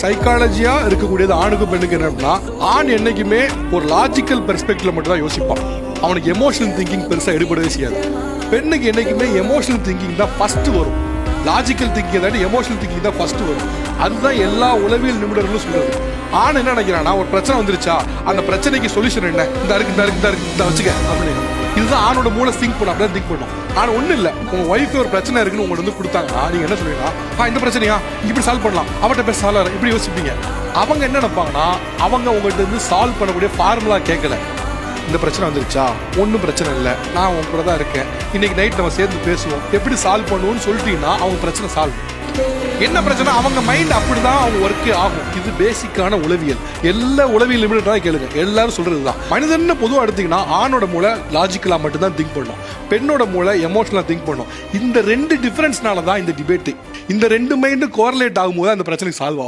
சைக்காலஜியா இருக்கக்கூடியது ஆணுக்கும் பெண்ணுக்கு என்னன்னா ஆண் என்னைக்குமே ஒரு லாஜிக்கல் பெர்ஸ்பெக்டிவ்ல மட்டும் தான் யோசிப்பான். அவனுக்கு எமோஷனல் திங்கிங் பெருசா எடுபடவே செய்யாது. பெண்ணுக்கு என்னைக்குமே எமோஷனல் திங்கிங் தான் ஃபர்ஸ்ட் வரும். லாஜிக்கல் திங்கிங் தாண்டி எமோஷனல் திங்கிங் தான் ஃபர்ஸ்ட் வரும். அதுதான் எல்லா உளவியல் நிபுணர்களும் சொல்றது. ஆண் என்ன நினைக்கிறான்னா ஒரு பிரச்சனை வந்துருச்சா அந்த பிரச்சனைக்கு சொல்யூஷன் என்ன? இந்த இருக்கு இந்த இருக்கு இந்த இருக்கு இந்த வச்சுக்க அப்படின்னு. இதுதான் ஆணோட மூளை திங்க் பண்ணும் அப்படின்னு திங்க் பண்ணும். ஆனா ஒண்ணு இல்ல. உங்க ஒய்ஃப் ஒரு பிரச்சனை இருக்குன்னு உங்களுக்கு வந்து கொடுத்தாங்க. நீங்க என்ன சொல்லுவீங்க ஆ இந்த பிரச்சனையா? இப்படி சால்வ் பண்ணலாம். அவட்ட பேச சால்வ் இப்படி யோசிப்பீங்க. அவங்க என்ன நினைப்பாங்கன்னா அவங்க உங்கள்கிட்ட இருந்து சால்வ் பண்ணக்கூடிய ஃபார்முலா கேட்கல இந்த பிரச்சனை வந்துருச்சா? ஒன்றும் பிரச்சனை இல்லை. நான் உங்க கூட தான் இருக்கேன். இன்னைக்கு நைட் நம்ம சேர்ந்து பேசுவோம். எப்படி சால்வ் பண்ணுவோம்னு சொல்லிட்டீங்கன்னா அவங்க பிரச்சனை சால்வ் என்ன பிரச்சனை? அவங்க மைண்ட் அப்படிதான் அவங்க ஒர்க்கே ஆகும். இது பேசிக்கான உளவியல். எல்லா உளவியல் நிபுணர்களாக கேளுங்க. எல்லாரும் சொல்றது தான் மனிதன் பொதுவாக எடுத்தீங்கன்னா ஆணோட மூளை லாஜிக்கலாக மட்டும்தான் திங்க் பண்ணும். பெண்ணோட மூளை எமோஷனலாக திங்க் பண்ணும். இந்த ரெண்டு டிஃபரன்ஸ்னால தான் இந்த டிபேட்டு இந்த ரெண்டு மைண்டு கோரலேட் ஆகும்போது அந்த பிரச்சனைக்கு சால்வ் ஆகும்.